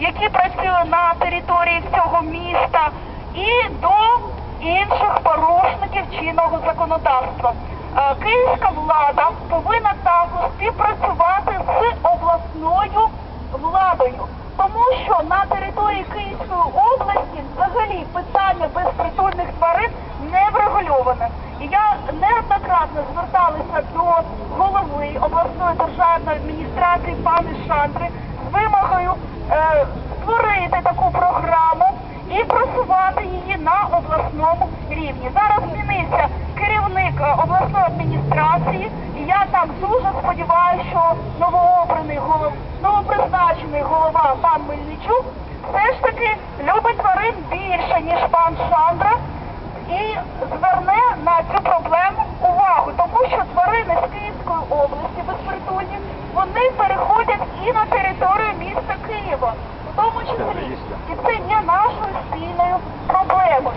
які працюють на території цього міста, і до інших порушників чинного законодавства. Е, Київська влада повинна також співпрацювати з обласною владою, тому що на території Київської області взагалі питання безпритульних тварин не врегульоване. Я неоднократно зверталася до голови обласної державної адміністрації пани Шандри рівні. Зараз змінився керівник е, обласної адміністрації, і я там дуже сподіваюся, що новообраний голов, новопризначений голова пан Мельничук все ж таки любить тварин більше, ніж пан Шандра, і зверне на цю проблему увагу, тому що тварини з Київської області безпритульні, вони переходять і на територію міста Києва, в тому числі. І це є нашою спільною проблемою.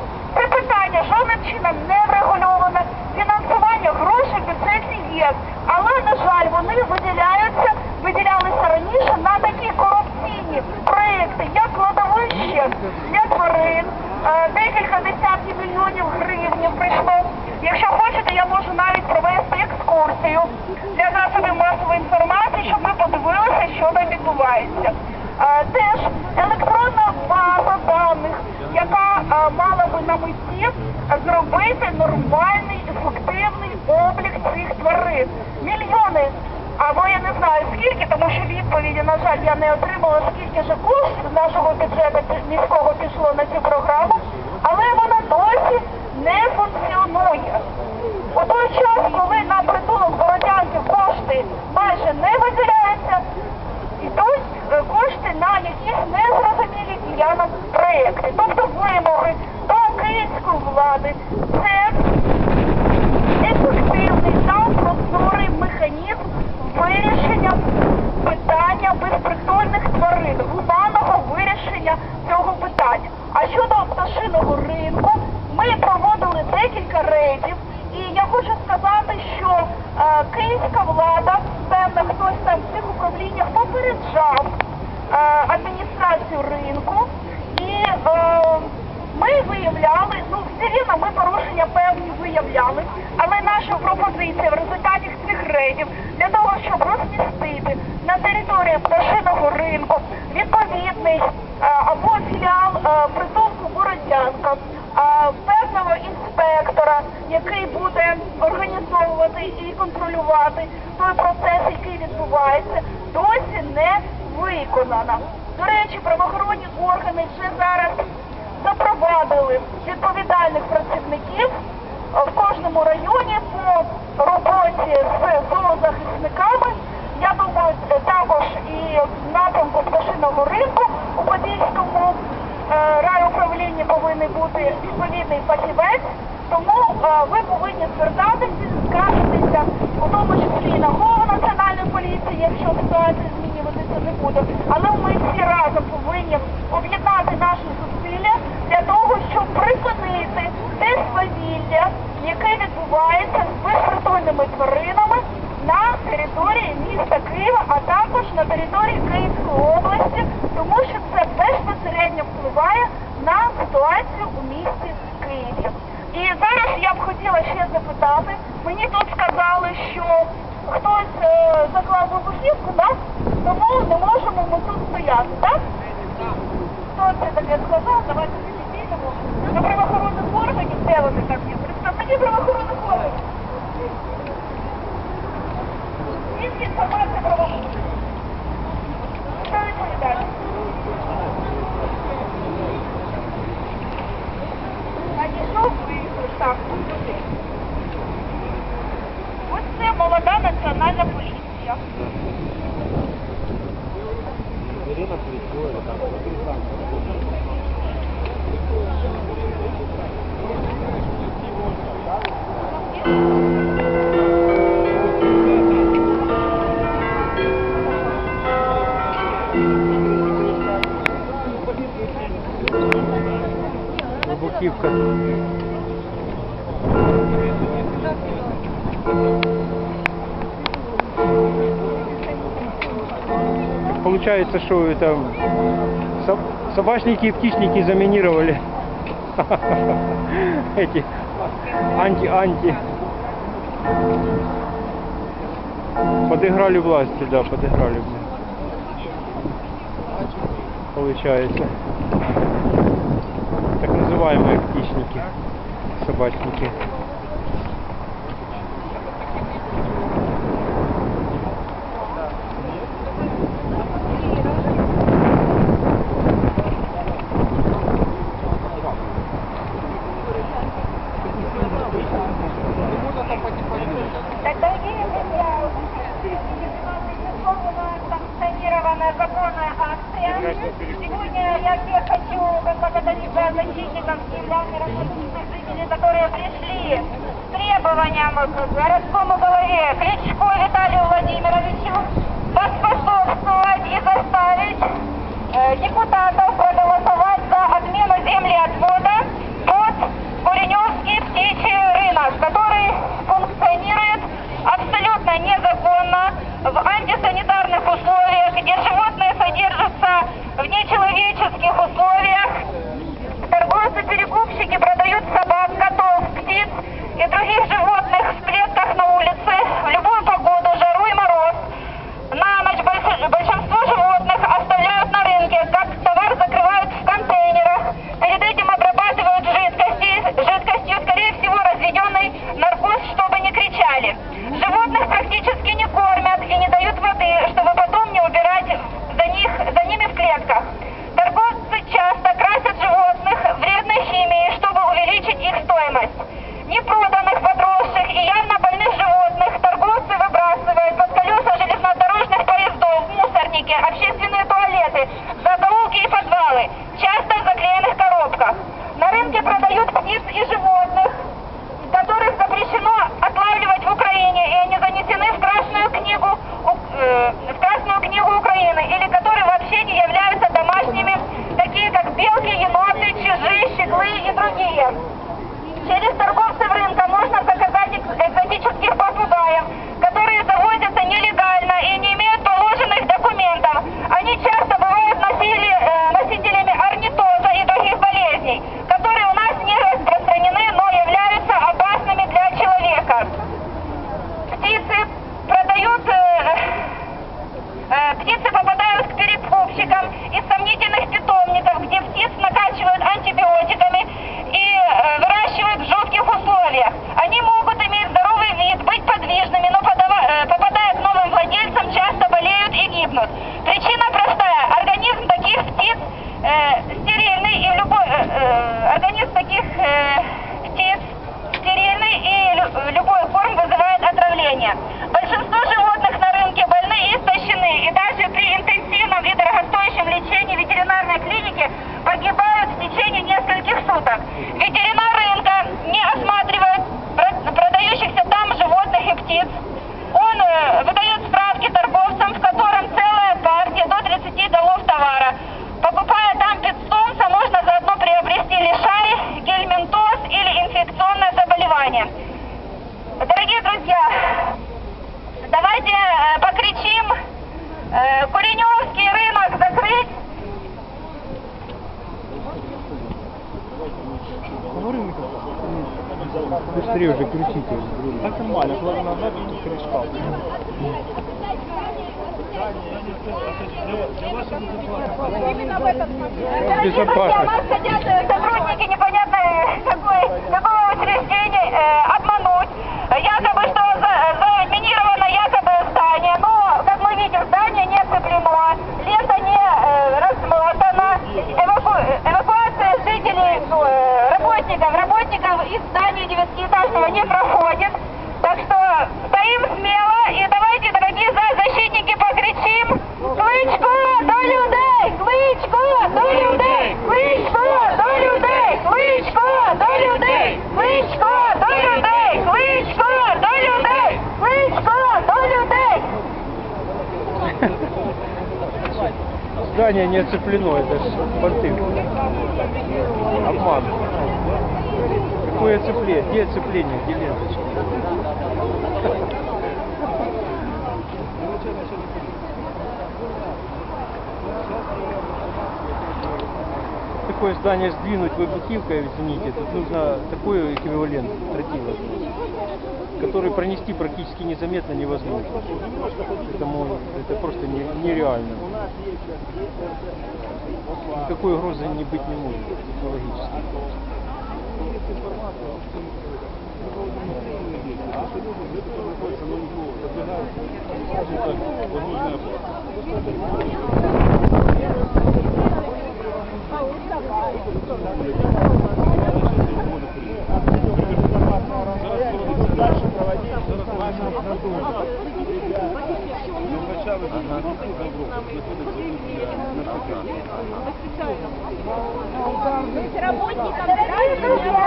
Чином не врегульоване. Фінансування грошей в бюджеті є, але на жаль, вони виділяються, виділялися раніше на такі корупційні проекти, як кладовище для тварин. Е, Декілька десятків мільйонів гривень прийшло. Якщо хочете, я можу навіть провести екскурсію для засобів масової інформації, щоб ви подивилися, що там відбувається. Е, Теж електронна база даних, мала би на меті зробити нормальний, ефективний облік цих тварин. Мільйони, або я не знаю скільки, тому що відповіді, на жаль, я не отримала, скільки ж коштів з нашого бюджету міського пішло на цю програму, але вона досі не функціонує. У той час, коли на притулок Бородянків кошти майже не виділяються, йдуть е, кошти на якісь незрозумілі ділянок проєкти. Тобто вимоги до київської влади це ефективний та прозорий механізм вирішення питання безпритульних тварин, гуманного вирішення цього питання. А щодо пташиного ринку, ми проводили декілька рейдів, і я хочу сказати, що е, київська влада, певно, хтось там в цих управліннях попереджав е, адміністрацію ринку, і е, ми виявляли, ну все рівно ми порушення певні виявляли, але наша пропозиція в результаті цих рейдів для того, щоб розмістити на території пташиного ринку відповідний е, або філіал притулку Бородянка, певного інспектора, який буде організовувати і контролювати той процес, який відбувається, досі не виконана. До речі, правоохоронні органи вже зараз запровадили відповідальних працівників в кожному районі по роботі з зоозахисниками. Я думаю, також і в напрямку пташиного ринку у Подільському е, райуправлінні повинен бути відповідний фахівець. Тому е, ви повинні звертатися, скаржитися, у тому числі і на голову національної якщо ситуація змінюватися не буде. Але ми всі разом повинні об'єднати наші зусилля для того, щоб припинити те свавілля, яке відбувається з безпритульними тваринами на території міста Києва, а також на території Київської області, тому що це безпосередньо впливає на ситуацію у місті Києві. І зараз я б хотіла ще запитати, мені тут сказали, що хтось е, заклав вибухівку, так? Тому не можемо ми тут стояти, так? Хто це таке сказав? Давайте підійдемо. До правоохоронних органів, де вони там є? Получается, что это Соб- Собачники и птичники заминировали. Эти анти-анти. Подыграли власти, да, подыграли. мне. Получается. Так называемые птичники, собачники. Сегодня я всех хочу поблагодарить за защитников и главных жителей, которые пришли с требованием к городскому голове Кличко Виталию Владимировичу поспособствовать и заставить э, депутатов проголосовать за отмену землеотвода под Куреневский птичий рынок, который функционирует here. Общественные туалеты, закоулки и подвалы, часто в заклеенных коробках. На рынке продают птиц и животных, которых запрещено отлавливать в Украине, и они занесены в Красную книгу, э, в Красную книгу Украины, или которые вообще не являются домашними, такие как белки, еноты, чижи, щеглы и другие. Через торговцев рынка можно заказать экс- Дорогие друзья, давайте э, покричим э, Куреневский рынок закрыть. Быстрее уже кричите! Так нормально, главное назад и крючка. Именно в этом Дорогие друзья, нас э, сотрудники непонятно какое какого учреждения э, обмануть. Якобы, что за- заминировано якобы здание, но, как мы видим, здание не цеплено, лента не э, размотана, эваку- эвакуация жителей, ну, э, работников, работников из здания девятиэтажного не проходит. Так что стоим смело и давайте, дорогие Здание не оцеплено, это же понты. Обман. Какое оцепление? Где оцепление? Где ленточка? такое здание сдвинуть выбухивкой, извините, тут нужно такой эквивалент тротила, который пронести практически незаметно невозможно. Поэтому это просто не- нереально. Никакой угрозы не быть не может технологически.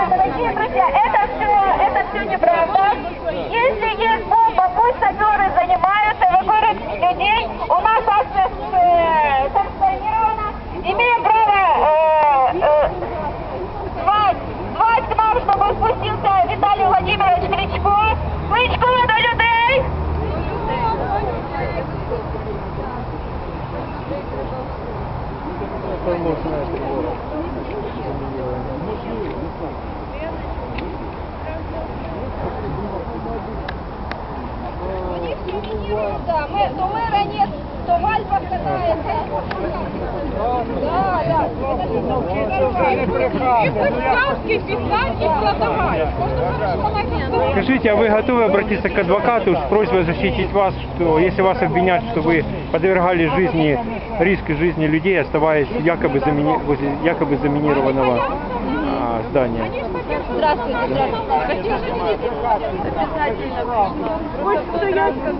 Дорогие друзья, это все, это все неправда. Если есть бомба, пусть саперы занимаются, эвакуируют людей. У нас акция э, санкционирована. Имеем право нам, чтобы спустился Виталий Владимирович Кличко. Кличко до людей. Формозная тревога. Да, мы, то мэра нет, то в Альпах катается. Да, да. И пусть сказки писать и продавать. Скажите, а вы готовы обратиться к адвокату с просьбой защитить вас, что если вас обвинят, что вы подвергали жизни, риск жизни людей, оставаясь якобы, замини- возле якобы заминированного а, здания? Здравствуйте, здравствуйте. Обязательно. Пусть стоят, как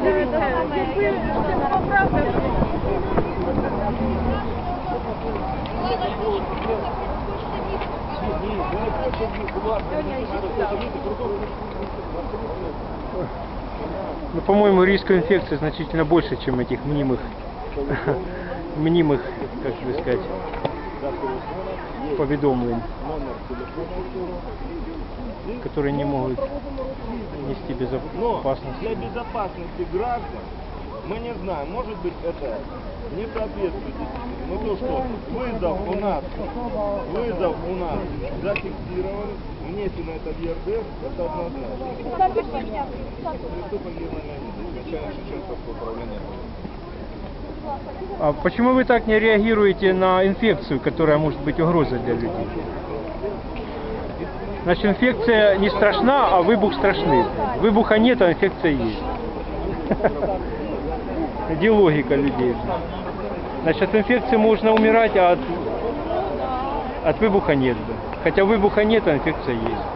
Ну, по-моему, риск инфекции значительно больше, чем этих мнимых, мнимых, как бы сказать, поведомлень, которые не могут нести Но безопасность. для безопасности граждан мы не знаем, может быть это не соответствует. Но то, что вызов у нас, вызов у нас зафиксирован, внесено это в ЕРДР, это однозначно. Приступа Герман Леонидович, начальник Шевченковского управления. А почему вы так не реагируете на инфекцию, которая может быть угрозой для людей? Значит, инфекция не страшна, а выбух страшный. Выбуха нет, а инфекция есть. Где логика людей? Значит, от инфекции можно умирать, а от, от выбуха нет. Хотя выбуха нет, а инфекция есть.